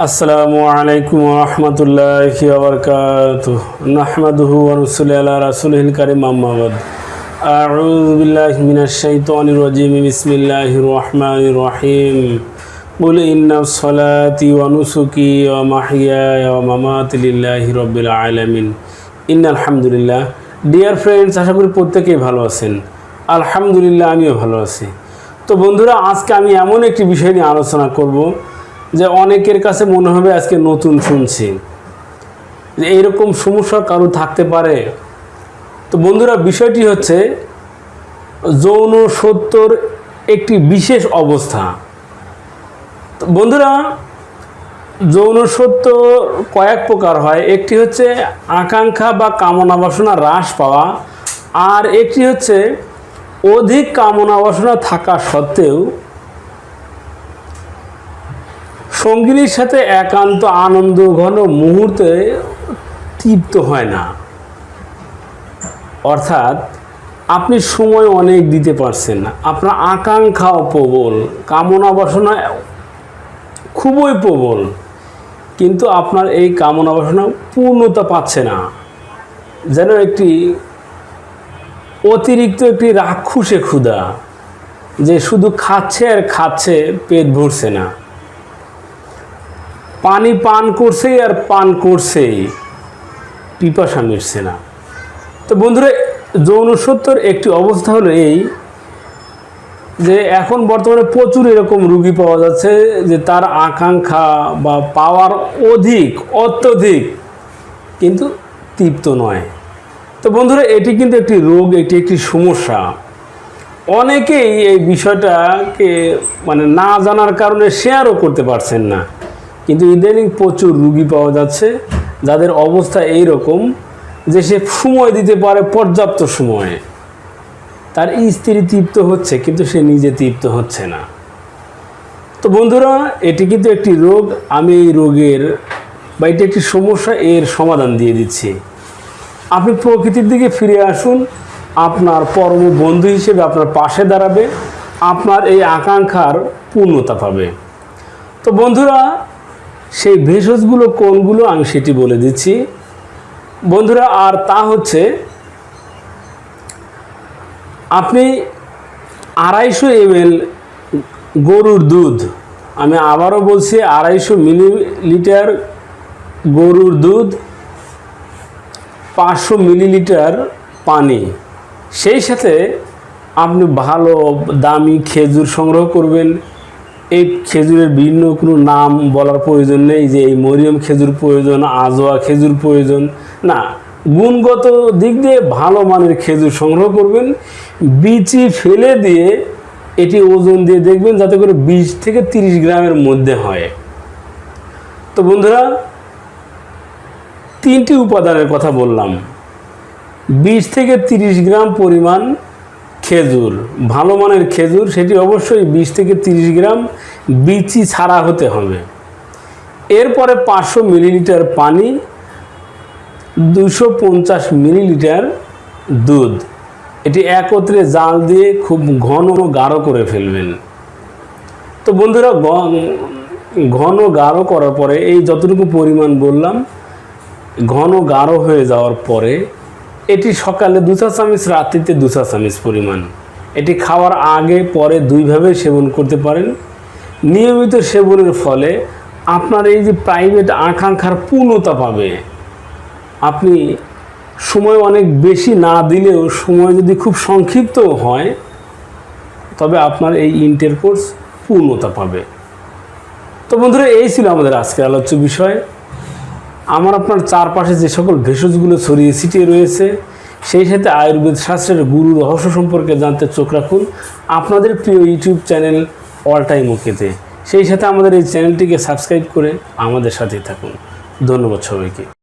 আসসালামু আলাইকুম রহমতুল্লাহ আবরকাত নাহমাদুহু ওয়ানুসুলি আলা রাসুলহিল কারিম আম্মাবাদ আউযু বিল্লাহি মিনাশ শাইতানির রাজিম বিসমিল্লাহির রহমানির রহিম قل إن صلاتي ونسكي ومحياي ومماتي لله رب العالمين إن الحمد لله ডিয়ার ফ্রেন্ডস আশা করি প্রত্যেকেই ভালো আছেন আলহামদুলিল্লাহ আমিও ভালো আছি তো বন্ধুরা আজকে আমি এমন একটি বিষয় নিয়ে আলোচনা করব যে অনেকের কাছে মনে হবে আজকে নতুন শুনছি। যে এইরকম সমস্যা কারও থাকতে পারে। তো বন্ধুরা, বিষয়টি হচ্ছে যৌন সত্যর একটি বিশেষ অবস্থা। তো বন্ধুরা, যৌন সত্য কয়েক প্রকার হয়। একটি হচ্ছে আকাঙ্ক্ষা বা কামনা বাসনা হ্রাস পাওয়া আর একটি হচ্ছে অধিক কামনা বাসনা থাকা সত্ত্বেও সঙ্গিনীর সাথে একান্ত আনন্দ ঘন মুহূর্তে তৃপ্ত হয় না। অর্থাৎ আপনি সময় অনেক দিতে পারছেন না। আপনার আকাঙ্ক্ষাও প্রবল, কামনা বাসনা খুবই প্রবল, কিন্তু আপনার এই কামনা বাসনা পূর্ণতা পাচ্ছে না। যেন একটি অতিরিক্ত একটি রাক্ষসে ক্ষুধা, যে শুধু খাচ্ছে আর খাচ্ছে, পেট ভরছে না। পানি পান করছেই আর পান করছেই পিপাসা মিটছে না। তো বন্ধুরা, যৌন সত্যর একটি অবস্থা হলো এই যে এখন বর্তমানে প্রচুর এরকম রুগী পাওয়া যাচ্ছে যে তার আকাঙ্ক্ষা বা পাওয়ার অধিক, অত্যধিক, কিন্তু তৃপ্ত নয়। তো বন্ধুরা, এটি কিন্তু একটি রোগ, এটি একটি সমস্যা। অনেকেই এই বিষয়টাকে মানে না জানার কারণে শেয়ারও করতে পারছেন না। কিন্তু ইদানিং প্রচুর রুগী পাওয়া যাচ্ছে, যাদের অবস্থা এই রকম যে সে সময় দিতে পারে পর্যাপ্ত সময়ে। তার স্ত্রী তৃপ্ত হচ্ছে, কিন্তু সে নিজে তৃপ্ত হচ্ছে না। তো বন্ধুরা, এটি কিন্তু একটি রোগ, আমি এই রোগের বা এটি একটি সমস্যা, এর সমাধান দিয়ে দিচ্ছি। আপনি প্রকৃতির দিকে ফিরে আসুন, আপনার পরম বন্ধু হিসেবে আপনার পাশে দাঁড়াবে, আপনার এই আকাঙ্ক্ষার পূর্ণতা পাবে। তো বন্ধুরা সেই ভেষজগুলো কোনগুলো আমি সেটি বলে দিচ্ছি। বন্ধুরা, আর তা হচ্ছে, আপনি আড়াইশো এমএল গরুর দুধ, আমি আবারও বলছি আড়াইশো মিলিলিটার গরুর দুধ, পাঁচশো মিলিলিটার পানি। সেই সাথে আপনি ভালো দামি খেজুর সংগ্রহ করবেন এই খেজুরের ভিন্ন কোনো নাম বলার প্রয়োজন নেই যে এই মরিয়ম খেজুর প্রয়োজন, আজোয়া খেজুর প্রয়োজন। না, গুণগত দিক দিয়ে ভালো মানের খেজুর সংগ্রহ করবেন। বিচি ফেলে দিয়ে এটি ওজন দিয়ে দেখবেন যাতে করে বিশ থেকে তিরিশ গ্রামের মধ্যে হয়। তো বন্ধুরা, তিনটি উপাদানের কথা বললাম। বিশ থেকে তিরিশ গ্রাম পরিমাণ খেজুর, ভালো মানের খেজুর, সেটি অবশ্যই বিশ থেকে তিরিশ গ্রাম বিচি ছাড়া হতে হবে। এরপরে পাঁচশো মিলিলিটার পানি, দুশো পঞ্চাশ মিলিলিটার দুধ। এটি একত্রে জাল দিয়ে খুব ঘন গাঢ় করে ফেলবেন। তো বন্ধুরা ঘন গাঢ় করার পরে এই যতটুকু পরিমাণ বললাম, ঘন গাঢ় হয়ে যাওয়ার পরে এটি সকালে দু চা চামচ রাত্রিতে দু চা চামচ পরিমাণ। এটি খাওয়ার আগে, পরে দুইভাবে সেবন করতে পারেন। নিয়মিত সেবনের ফলে আপনার এই যে প্রাইভেট আকাঙ্ক্ষার পূর্ণতা পাবে। আপনি সময় অনেক বেশি না দিলেও সময় যদি খুব সংক্ষিপ্ত হয়, তবে আপনার এই ইন্টারকোর্স পূর্ণতা পাবে। তো বন্ধুরা, এই ছিল আমাদের আজকের আলোচ্য বিষয়। আমার আপনার চারপাশে যে সকল ভেষজগুলো ছড়িয়ে ছিটিয়ে রয়েছে, সেই সাথে আয়ুর্বেদ শাস্ত্রের গুরু রহস্য সম্পর্কে জানতে চোখ রাখুন আপনাদের প্রিয় ইউটিউব চ্যানেল অল টাইম ওকেতে। সেই সাথে আমাদের এই চ্যানেলটিকে সাবস্ক্রাইব করে আমাদের সাথেই থাকুন। ধন্যবাদ সবাইকে।